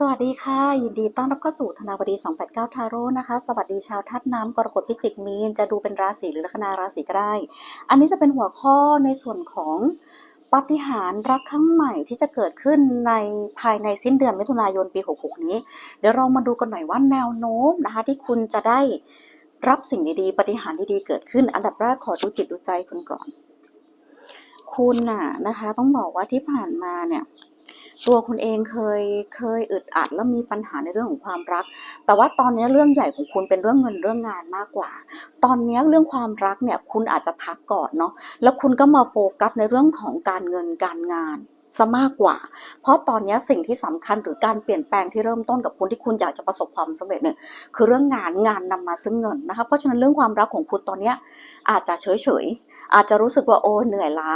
สวัสดีค่ะ ยินดีต้อนรับเข้าสู่ธนาวดี 289 ทาโร่นะคะ สวัสดีชาวทัดน้ำกรกฎพิจิกมีน จะดูเป็นราศีหรือลัคนาราศีก็ได้ อันนี้จะเป็นหัวข้อในส่วนของปาฏิหาริย์รักครั้งใหม่ที่จะเกิดขึ้นในภายในสิ้นเดือนมิถุนายนปี 66 นี้ เดี๋ยวเรามาดูกันหน่อยว่าแนวโน้มนะคะ ที่คุณจะได้รับสิ่งดีๆปาฏิหาริย์ดีๆเกิดขึ้น อันดับแรกขอดูจิตดูใจคุณก่อน คุณน่ะนะคะ ต้องบอกว่าที่ผ่านมาเนี่ย ตัวคุณเองเคยเคยอึดอัดแล้วมีปัญหาในเรื่องของความรัก แต่ว่าตอนนี้เรื่องใหญ่ของคุณเป็นเรื่องเงินเรื่องงานมากกว่า ตอนนี้เรื่องความรักเนี่ยคุณอาจจะพักก่อนเนาะแล้วคุณก็มาโฟกัสในเรื่องของการเงินการงานซะมากกว่า เพราะตอนนี้สิ่งที่สำคัญหรือการเปลี่ยนแปลงที่เริ่มต้นกับคุณที่คุณอยากจะประสบความสำเร็จเนี่ยคือเรื่องงานงานนำมาซึ่งเงินนะคะ เพราะฉะนั้นเรื่องความรักของคุณตอนนี้อาจจะเฉยเฉยๆอาจจะรู้สึกว่าโอ้เหนื่อยล้า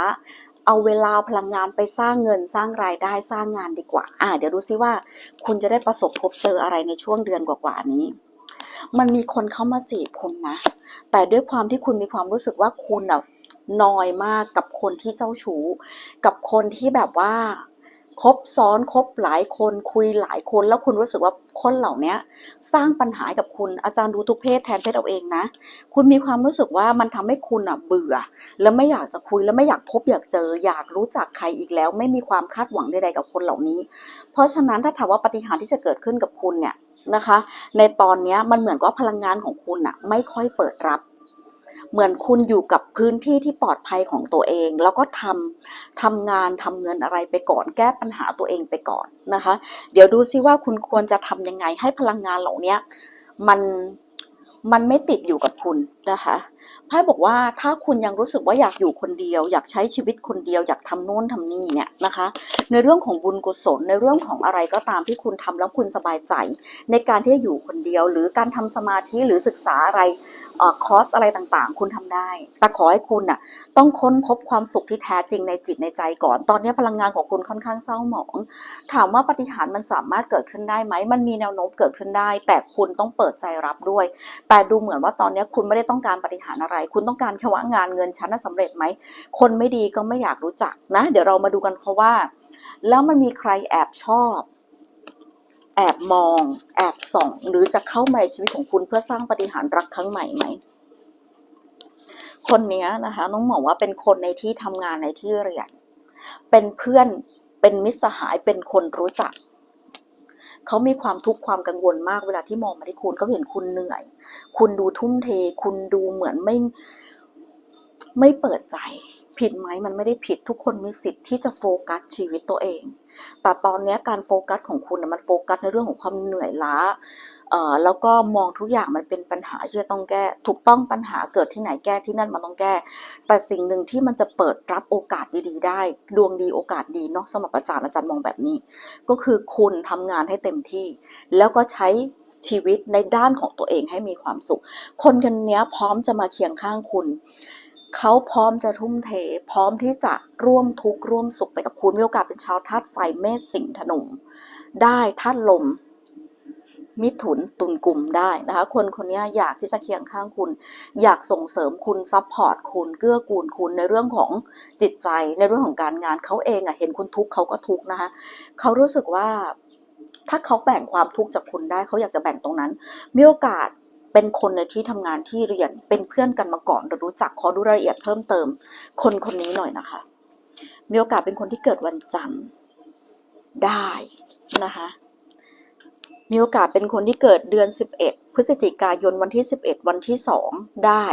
เอาเวลาพลังงานไปสร้างเงินสร้างรายได้สร้างงานดีกว่า อ่า เดี๋ยวดูซิว่า คุณจะได้ประสบพบเจออะไรในช่วงเดือนกว่าๆนี้ มันมีคนเข้ามาจีบคุณนะ แต่ด้วยความที่คุณมีความรู้สึกว่าคุณอะนอยมากกับคนที่เจ้าชู้ กับคนที่แบบว่า คบซ้อนคบหลายคนคุยหลายคนแล้วคุณรู้สึกว่าคนเหล่านี้สร้างปัญหากับคุณอาจารย์ดูทุกเพศแทนเพศเอาเองนะ คุณมีความรู้สึกว่ามันทำให้คุณอะเบื่อ แล้วไม่อยากจะคุยแล้วไม่อยากพบอยากเจอ อยากรู้จักใครอีกแล้ว ไม่มีความคาดหวังใดๆกับคนเหล่านี้ เพราะฉะนั้นถ้าถามว่าปฏิหารที่จะเกิดขึ้นกับคุณเนี่ยนะคะ ในตอนนี้มันเหมือนว่าพลังงานของคุณอะไม่ค่อยเปิดรับ เหมือนคุณอยู่กับพื้นที่ที่ปลอดภัยของตัวเอง แล้วก็ทำทำงานทำเงินอะไรไปก่อน แก้ปัญหาตัวเองไปก่อนนะคะ เดี๋ยวดูซิว่าคุณควรจะทำยังไงให้พลังงานเหล่านี้มันมันไม่ติดอยู่กับคุณนะคะ ไพ่บอกว่าถ้าคุณยังรู้สึกว่าอยากอยู่คนเดียว อยากใช้ชีวิตคนเดียว อยากทำโน่นทำนี่เนี่ยนะคะ ในเรื่องของบุญกุศลในเรื่องของอะไรก็ตามที่คุณทำแล้วคุณสบายใจ ในการที่จะอยู่คนเดียว หรือการทำสมาธิหรือศึกษาอะไรอคอร์สอะไรต่างๆ คุณทำได้ แต่ขอให้คุณน่ะต้องค้นพบความสุขที่แท้จริงในจิตในใจก่อน ตอนนี้พลังงานของคุณค่อนข้างเศร้าหมอง ถามว่าปฏิหารมันสามารถเกิดขึ้นได้ไหมมันมีแนวโน้มเกิดขึ้นได้ แต่คุณต้องเปิดใจรับด้วย แต่ดูเหมือนว่าตอนนี้คุณไม่ได้ต้องการปฏิหารย์อะไร คุณต้องการแค่ว่างานเงินชั้นน่ะสำเร็จไหม คนไม่ดีก็ไม่อยากรู้จักนะ เดี๋ยวเรามาดูกันเพราะว่า แล้วมันมีใครแอบชอบ แอบมอง แอบส่อง หรือจะเข้ามาในชีวิตของคุณเพื่อสร้างปฏิหารรักครั้งใหม่ไหมคนนี้นะคะต้องบอกว่าเป็นคนในที่ทำงานในที่เรียน เป็นเพื่อนเป็นมิตรสหายเป็นคนรู้จัก เขามีความทุกข์ความกังวลมากเวลาที่มองมาที่คุณเขาเห็นคุณเหนื่อย คุณดูทุ่มเท คุณดูเหมือนไม่ไม่เปิดใจ ผิดไหมมันไม่ได้ผิดทุกคนมีสิทธิ์ที่จะโฟกัสชีวิตตัวเอง แต่ตอนนี้การโฟกัสของคุณน่ะมันโฟกัสในเรื่องของความเหนื่อยล้า แล้วก็มองทุกอย่างมันเป็นปัญหาที่จะต้องแก้ ถูกต้องปัญหาเกิดที่ไหนแก้ที่นั่นมันต้องแก้ แต่สิ่งหนึ่งที่มันจะเปิดรับโอกาสดีๆได้ ดวงดีโอกาสดีเนาะสำหรับอาจารย์อาจารย์มองแบบนี้ ก็คือคุณทำงานให้เต็มที่ แล้วก็ใช้ชีวิตในด้านของตัวเองให้มีความสุข คนคนเนี้ยพร้อมจะมาเคียงข้างคุณเขาพร้อมจะทุ่มเท พร้อมที่จะร่วมทุกข์ร่วมสุขไปกับคุณมีโอกาสเป็นชาวธาตุไฟเมษสิงห์ธนูได้ธาตุลม มิถุนตุลกลุ่มได้นะคะ คนคนนี้อยากที่จะเคียงข้างคุณ อยากส่งเสริมคุณซัพพอร์ตคุณเกื้อกูลคุณในเรื่องของจิตใจในเรื่องของการงานเขาเองอะเห็นคุณทุกข์เขาก็ทุกข์นะคะเขารู้สึกว่าถ้าเขาแบ่งความทุกข์จากคุณได้เขาอยากจะแบ่งตรงนั้น มีโอกาสเป็นคนในที่ทำงานที่เรียนเป็นเพื่อนกันมาก่อนหรือรู้จักขอดูรายละเอียดเพิ่มเติม คนคนนี้หน่อยนะคะ มีโอกาสเป็นคนที่เกิดวันจันทร์ได้นะคะ มีโอกาสเป็นคนที่เกิดเดือน 11 พฤศจิกายนวันที่ 11 วันที่ 2 ได้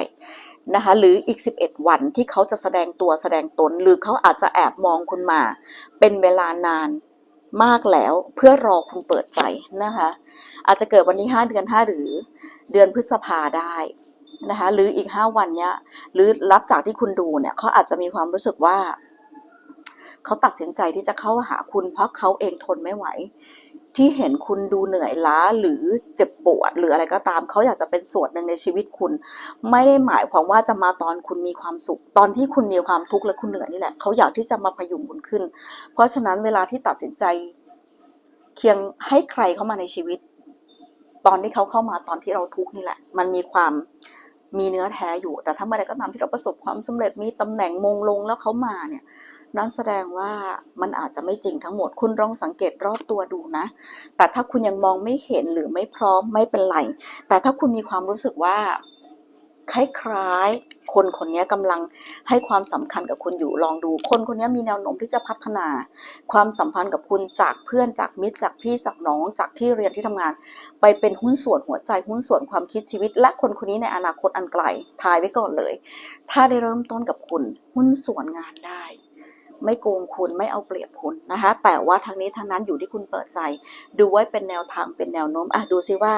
นะคะหรืออีก 11 วันที่เขาจะแสดงตัวแสดงตน หรือเขาอาจจะแอบมองคุณมา เป็นเวลานานมากแล้วเพื่อรอคุณเปิดใจนะคะ อาจจะเกิดวันที่ 5 เดือน 5 หรือเดือนพฤษภาได้นะคะหรืออีก 5 วันเนี้ยหรือรับจากที่คุณดูเนี่ยเขาอาจจะมีความรู้สึกว่า เขาตัดสินใจที่จะเข้าหาคุณเพราะเขาเองทนไม่ไหว ที่เห็นคุณดูเหนื่อยล้าหรือเจ็บปวดหรืออะไรก็ตาม เขาอยากจะเป็นส่วนหนึ่งในชีวิตคุณ ไม่ได้หมายความว่าจะมาตอนคุณมีความสุข ตอนที่คุณมีความทุกข์และคุณเหนื่อยนี่แหละ เขาอยากที่จะมาพยุงคุณขึ้น เพราะฉะนั้นเวลาที่ตัดสินใจ เคียงให้ใครเข้ามาในชีวิต ตอนที่เขาเข้ามาตอนที่เราทุกข์นี่แหละ มันมีความมีเนื้อแท้อยู่ แต่ถ้าเมื่อใดก็ตามที่เราประสบความสำเร็จมีตำแหน่งมงลงแล้วเขามาเนี่ย นั่นแสดงว่ามันอาจจะไม่จริงทั้งหมด คุณลองสังเกตรอบตัวดูนะ แต่ถ้าคุณยังมองไม่เห็นหรือไม่พร้อมไม่เป็นไร แต่ถ้าคุณมีความรู้สึกว่าคล้ายๆ คนคนนี้กำลังให้ความสำคัญกับคุณอยู่ลองดู คนคนนี้มีแนวโน้มที่จะพัฒนา ความสัมพันธ์กับคุณจากเพื่อนจากมิตรจากพี่จากน้องจากที่เรียนที่ทำงาน ไปเป็นหุ้นส่วนหัวใจหุ้นส่วนความคิดชีวิต และคนคนนี้ในอนาคตอันไกลทายไว้ก่อนเลย ถ้าได้เริ่มต้นกับคุณหุ้นส่วนงานได้ ไม่โกงคุณไม่เอาเปรียบคุณนะคะ แต่ว่าทางนี้ทางนั้นอยู่ที่คุณเปิดใจ ดูไว้เป็นแนวทางเป็นแนวโน้มอะดูซิว่า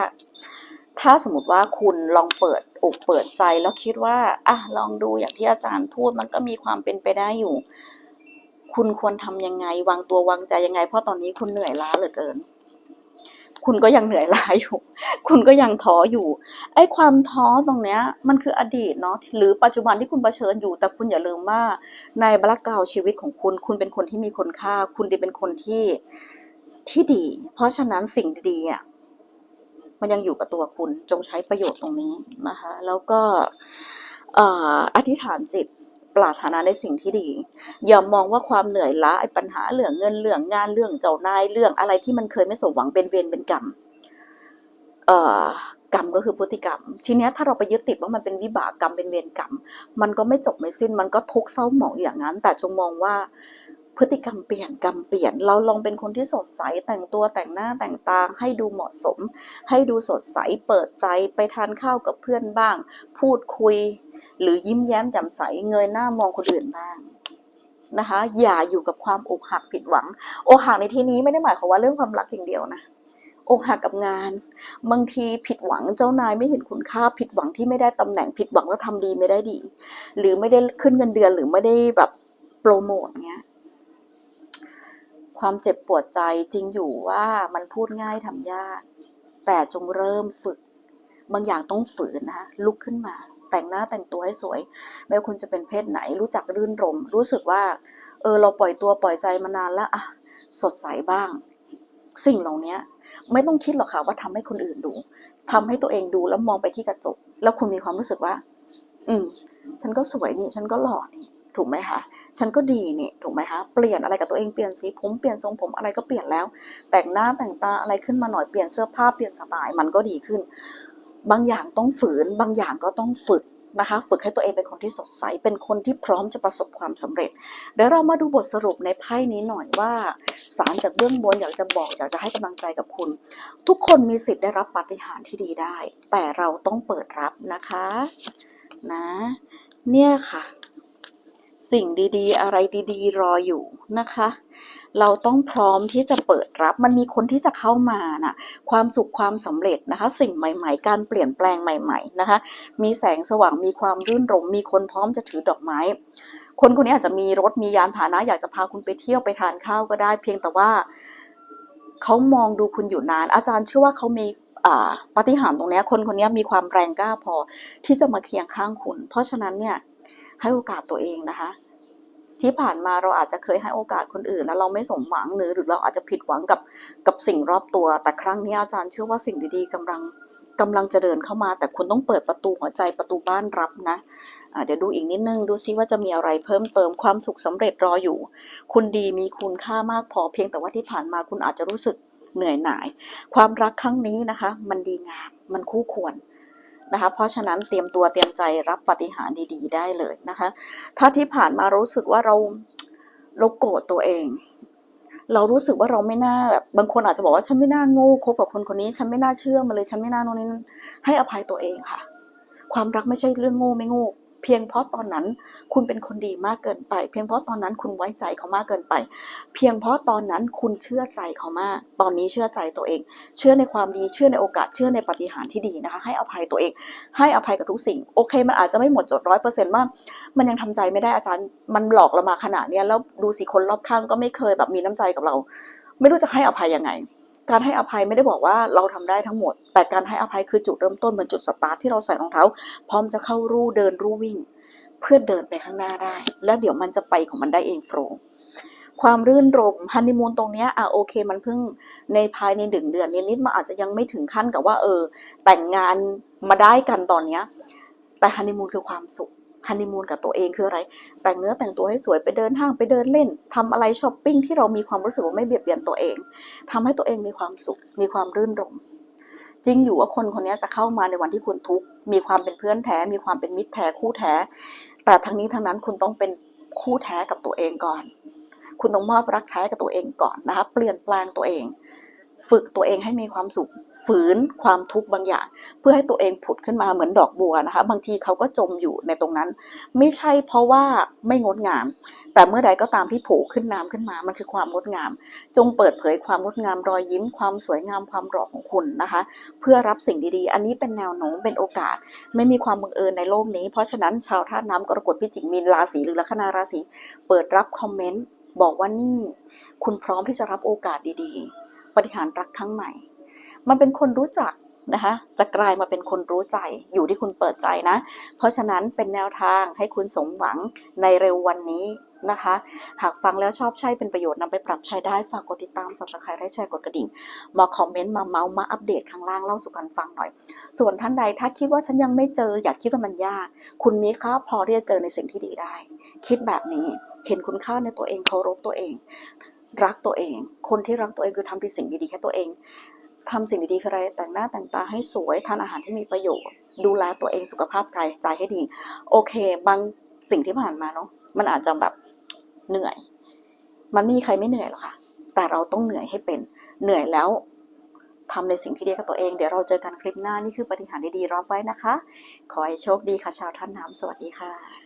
ถ้าสมมติว่าคุณลองเปิดอกเปิดใจแล้วคิดว่าอะลองดูอย่างที่อาจารย์พูดมันก็มีความเป็นไปได้อยู่ คุณควรทำยังไง วางตัววางใจยังไง เพราะตอนนี้คุณเหนื่อยล้าเหลือเกิน คุณก็ยังเหนื่อยล้าอยู่ คุณก็ยังท้ออยู่ ไอ้ความท้อตรงเนี้ย มันคืออดีตเนาะหรือปัจจุบันที่คุณเผชิญอยู่ แต่คุณอย่าลืมว่าในบลักกาวชีวิตของคุณ คุณเป็นคนที่มีคุณค่า คุณดีเป็นคนที่ที่ดี เพราะฉะนั้นสิ่งดีๆอะมันยังอยู่กับตัวคุณจงใช้ประโยชน์ตรงนี้นะคะ แล้วก็อธิษฐานจิต ปรารถนาในสิ่งที่ดี อย่ามองว่าความเหนื่อยล้าไอ้ปัญหาเรื่องเงินเรื่องงานเรื่องเจ้านายเรื่องอะไรที่มันเคยไม่สมหวังเป็นเวรเป็นกรรมเอ่อกรรมก็คือพฤติกรรม ทีเนี้ยถ้าเราไปยึดติดว่ามันเป็นวิบากกรรมเป็นเวรกรรม มันก็ไม่จบไม่สิ้นมันก็ทุกข์เศร้าหมองอย่างนั้น แต่จงมองว่าพฤติกรรมเปลี่ยนกรรมเปลี่ยน เราลองเป็นคนที่สดใสแต่งตัวแต่งหน้าแต่งตาให้ดูเหมาะสม ให้ดูสดใสเปิดใจไปทานข้าวกับเพื่อนบ้าง พูดคุย หรือยิ้มแย้มแจ่มใสเงยหน้ามองคนอื่นบ้างนะคะ อย่าอยู่กับความอกหักผิดหวังอกหักในที่นี้ไม่ได้หมายความว่าเรื่องความรักอย่างเดียวนะอกหักกับงาน บางทีผิดหวังเจ้านายไม่เห็นคุณค่าผิดหวังที่ไม่ได้ตำแหน่งผิดหวังแล้วทำดีไม่ได้ดี หรือไม่ได้ขึ้นเงินเดือนหรือไม่ได้แบบโปรโมทเงี้ยความเจ็บปวดใจจริงอยู่ว่ามันพูดง่ายทำยาก แต่จงเริ่มฝึก บางอย่างต้องฝืนนะลุกขึ้นมา แต่งหน้าแต่งตัวให้สวย ไม่ว่าคุณจะเป็นเพศไหน รู้จักรื่นรม รู้สึกว่า เออ เราปล่อยตัวปล่อยใจมานานแล้วอะสดใสบ้าง สิ่งเหล่านี้ไม่ต้องคิดหรอกค่ะว่าทำให้คนอื่นดูทำให้ตัวเองดูแล้วมองไปที่กระจก แล้วคุณมีความรู้สึกว่า อืม ฉันก็สวยนี่ ฉันก็หล่อนี่ถูกไหมคะ ฉันก็ดีนี่ ถูกไหมคะ เปลี่ยนอะไรกับตัวเอง เปลี่ยนสีผม เปลี่ยนทรงผม อะไรก็เปลี่ยนแล้ว แต่งหน้าแต่งตาอะไรขึ้นมาหน่อย เปลี่ยนเสื้อผ้า เปลี่ยนสไตล์ มันก็ดีขึ้น บางอย่างต้องฝืน บางอย่างก็ต้องฝึกนะคะฝึกให้ตัวเองเป็นคนที่สดใส เป็นคนที่พร้อมจะประสบความสำเร็จ เดี๋ยวเรามาดูบทสรุปในไพ่นี้หน่อยว่าสารจากเบื้องบนอยากจะบอกอยากจะให้กำลังใจกับคุณ ทุกคนมีสิทธิ์ได้รับปาฏิหาริย์ที่ดีได้ แต่เราต้องเปิดรับนะคะนะเนี่ยค่ะ สิ่งดีๆ อะไรดีๆ รออยู่นะคะ เราต้องพร้อมที่จะเปิดรับ มันมีคนที่จะเข้ามานะความสุขความสำเร็จนะคะ สิ่งใหม่ๆ การเปลี่ยนแปลงใหม่ ๆ นะคะ มีแสงสว่างมีความรื่นรม มีคนพร้อมจะถือดอกไม้ คนคนนี้อาจจะมีรถมียานพาหนะ อยากจะพาคุณไปเที่ยวไปทานข้าวก็ได้ เพียงแต่ว่าเขามองดูคุณอยู่นาน อาจารย์เชื่อว่าเขามีปฏิหารตรงนี้คนคนนี้มีความแรงกล้าพอที่จะมาเคียงข้างคุณ เพราะฉะนั้นเนี่ย ให้โอกาสตัวเองนะคะ ที่ผ่านมาเราอาจจะเคยให้โอกาสคนอื่น แล้วเราไม่สมหวังหรือหรือเราอาจจะผิดหวังกับกับสิ่งรอบตัว แต่ครั้งนี้อาจารย์เชื่อว่าสิ่งดีๆกำลังกำลังจะเดินเข้ามา แต่คุณต้องเปิดประตูหัวใจประตูบ้านรับนะอ่าเดี๋ยวดูอีกนิดนึงดูซิว่าจะมีอะไรเพิ่มเติมความสุขสำเร็จรออยู่ คุณดีมีคุณค่ามากพอเพียงแต่ว่าที่ผ่านมาคุณอาจจะรู้สึกเหนื่อยหน่าย ความรักครั้งนี้นะคะ มันดีงามมันคู่ควร นะคะ เพราะฉะนั้นเตรียมตัวเตรียมใจรับปฏิหารดีๆ ได้เลยนะคะ ถ้าที่ผ่านมารู้สึกว่าเราเราโกรธตัวเองเรารู้สึกว่าเราไม่น่าแบบบางคนอาจจะบอกว่าฉันไม่น่าโง่คบกับคนคนนี้ ฉันไม่น่าเชื่อมาเลย ฉันไม่น่าโน่นนี่ให้อภัยตัวเองค่ะ ความรักไม่ใช่เรื่องโง่ไม่โง่ เพียงเพราะตอนนั้นคุณเป็นคนดีมากเกินไป เพียงเพราะตอนนั้นคุณไว้ใจเขามากเกินไป เพียงเพราะตอนนั้นคุณเชื่อใจเขามาก ตอนนี้เชื่อใจตัวเอง เชื่อในความดีเชื่อในโอกาสเชื่อในปฏิหารที่ดีนะคะ ให้อภัยตัวเอง ให้อภัยกับทุกสิ่งโอเค มันอาจจะไม่หมดจดร้อยเปอร์เซ็นต์ว่ามันยังทำใจไม่ได้อาจารย์มันหลอกเรามาขนาดนี้แล้วดูสิคนรอบข้างก็ไม่เคยแบบมีน้ำใจกับเรา ไม่รู้จะให้อภัยยังไง การให้อภัยไม่ได้บอกว่าเราทำได้ทั้งหมด แต่การให้อภัยคือจุดเริ่มต้นเหมือนจุดสตาร์ทที่เราใส่รองเท้า พร้อมจะเข้ารูเดินรูวิ่ง เพื่อเดินไปข้างหน้าได้ แล้วเดี๋ยวมันจะไปของมันได้เองโฟล์ความรื่นรมฮันนีมูนตรงเนี้ยอะโอเคมันเพิ่งในภายในหนึ่งเดือนนิดๆมันอาจจะยังไม่ถึงขั้นกับว่าเออแต่งงานมาได้กันตอนเนี้ยแต่ฮันนีมูนคือความสุข ฮันนีมูนกับตัวเองคืออะไร แต่งเนื้อแต่งตัวให้สวยไปเดินห้างไปเดินเล่นทำอะไรช้อปปิ้งที่เรามีความรู้สึกว่าไม่เบียดเบียนตัวเองทำให้ตัวเองมีความสุข มีความรื่นรมจริงอยู่ว่าคนคนนี้จะเข้ามาในวันที่คุณทุกข์มีความเป็นเพื่อนแท้ มีความเป็นมิตรแท้คู่แท้ แต่ทั้งนี้ทั้งนั้นคุณต้องเป็นคู่แท้กับตัวเองก่อน คุณต้องมอบรักแท้กับตัวเองก่อนนะคะเปลี่ยนแปลงตัวเอง ฝึกตัวเองให้มีความสุขฝืนความทุกข์บางอย่าง เพื่อให้ตัวเองผุดขึ้นมาเหมือนดอกบัวนะคะ บางทีเขาก็จมอยู่ในตรงนั้น ไม่ใช่เพราะว่าไม่งดงาม แต่เมื่อใดก็ตามที่โผล่ขึ้นน้ำขึ้นมา มันคือความงดงาม จงเปิดเผยความงดงามรอยยิ้ม ความสวยงามความหล่อของคุณนะคะ เพื่อรับสิ่งดีๆ อันนี้เป็นแนวโน้มเป็นโอกาส ไม่มีความบังเอิญในโลกนี้ เพราะฉะนั้นชาวธาตุน้ำกรกฎพิจิกมีนราศีหรือลัคนาราศีเปิดรับคอมเมนต์บอกว่านี่ คุณพร้อมที่จะรับโอกาสดีๆ ปฏิหารรักครั้งใหม่ มันเป็นคนรู้จักนะคะจะกลายมาเป็นคนรู้ใจอยู่ที่คุณเปิดใจนะ เพราะฉะนั้นเป็นแนวทางให้คุณสมหวังในเร็ววันนี้นะคะ หากฟังแล้วชอบใช้เป็นประโยชน์นำไปปรับใช้ได้ฝากกดติดตาม subscribe และแชร์กดกระดิ่ง มาคอมเมนต์มาเมาส์มาอัปเดตข้างล่างเล่าสู่กันฟังหน่อย ส่วนท่านใดถ้าคิดว่าฉันยังไม่เจออยากคิดว่ามันยาก คุณมีค่าพอที่จะเจอในสิ่งที่ดีได้ คิดแบบนี้เห็นคุณค่าในตัวเองเคารพตัวเอง รักตัวเอง คนที่รักตัวเองคือทำทีสิ่งดีๆแค่ตัวเองทำสิ่งดีๆคืออะไร แต่งหน้าแต่งตาให้สวย ทานอาหารที่มีประโยชน์ ดูแลตัวเองสุขภาพกายใจให้ดี โอเค บางสิ่งที่ผ่านมาเนาะ มันอาจจะแบบเหนื่อย มันไม่มีใครไม่เหนื่อยหรอกค่ะ แต่เราต้องเหนื่อยให้เป็น เหนื่อยแล้วทำในสิ่งที่ดีกับตัวเอง เดี๋ยวเราเจอกันคลิปหน้า นี่คือปฏิหารดีๆรับไว้นะคะ ขอให้โชคดีค่ะชาวท่านน้ำสวัสดีค่ะ